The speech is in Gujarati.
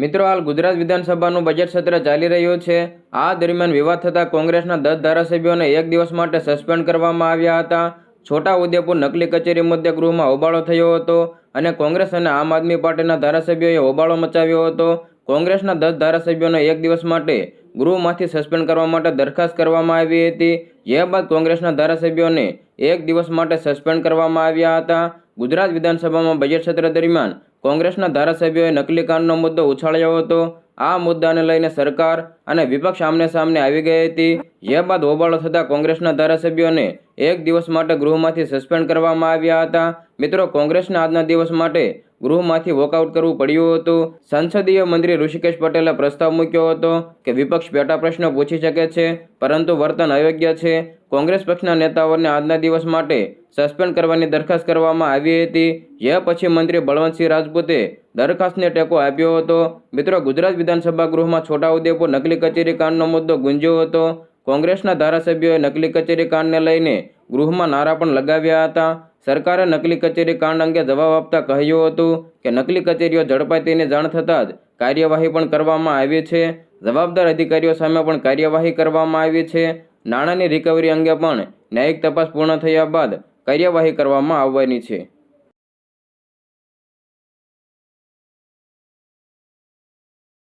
મિત્રો, હાલ ગુજરાત વિધાનસભાનું બજેટ સત્ર ચાલી રહ્યું છે. આ દરમિયાન વિવાદ થતાં કોંગ્રેસના દસ ધારાસભ્યોને એક દિવસ માટે સસ્પેન્ડ કરવામાં આવ્યા હતા. છોટા ઉદેપુર નકલી કચેરી મુદ્દે ગૃહમાં હોબાળો થયો હતો અને કોંગ્રેસ અને આમ આદમી પાર્ટીના ધારાસભ્યોએ હોબાળો મચાવ્યો હતો. કોંગ્રેસના દસ ધારાસભ્યોને એક દિવસ માટે ગૃહમાંથી સસ્પેન્ડ કરવા માટે દરખાસ્ત કરવામાં આવી હતી. જે બાદ કોંગ્રેસના ધારાસભ્યોને એક દિવસ માટે સસ્પેન્ડ કરવામાં આવ્યા હતા. ગુજરાત વિધાનસભામાં બજેટ સત્ર દરમિયાન કોંગ્રેસના ધારાસભ્યોએ નકલી કાનનો મુદ્દો ઉછાળ્યો હતો. આ મુદ્દાને લઈને સરકાર અને વિપક્ષ આમને સામને આવી ગઈ હતી. જે બાદ હોબાળો થતાં કોંગ્રેસના ધારાસભ્યોને એક દિવસ માટે ગૃહમાંથી સસ્પેન્ડ કરવામાં આવ્યા હતા. મિત્રો, કોંગ્રેસના આજના દિવસ માટે ગૃહમાંથી વોકઆઉટ કરવું પડ્યું હતું. સંસદીય મંત્રી ઋષિકેશ પટેલે પ્રસ્તાવ મૂક્યો હતો કે વિપક્ષ પેટા પ્રશ્નો પૂછી શકે છે, પરંતુ વર્તન અયોગ્ય છે. કોંગ્રેસ પક્ષના નેતાઓને આજના દિવસ માટે સસ્પેન્ડ કરવાની દરખાસ્ત કરવામાં આવી હતી. જે પછી મંત્રી બળવંતસિંહ રાજપૂતે દરખાસ્તને ટેકો આપ્યો હતો. મિત્રો, ગુજરાત વિધાનસભા ગૃહમાં છોટાઉદેપુર નકલી કચેરી કાંડનો મુદ્દો ગુંજ્યો હતો. કોંગ્રેસના ધારાસભ્યોએ નકલી કચેરી કાંડને લઈને ગૃહમાં નારા પણ લગાવ્યા હતા. સરકારે નકલી કચેરી કાંડ અંગે જવાબ આપતા કહ્યું હતું કે, નકલી કચેરીઓ ઝડપાય તેની જાણ થતાં જ કાર્યવાહી પણ કરવામાં આવી છે. જવાબદાર અધિકારીઓ સામે પણ કાર્યવાહી કરવામાં આવી છે. નાણાંની રિકવરી અંગે પણ ન્યાયિક તપાસ પૂર્ણ થયા બાદ કાર્યવાહી કરવામાં આવવાની છે.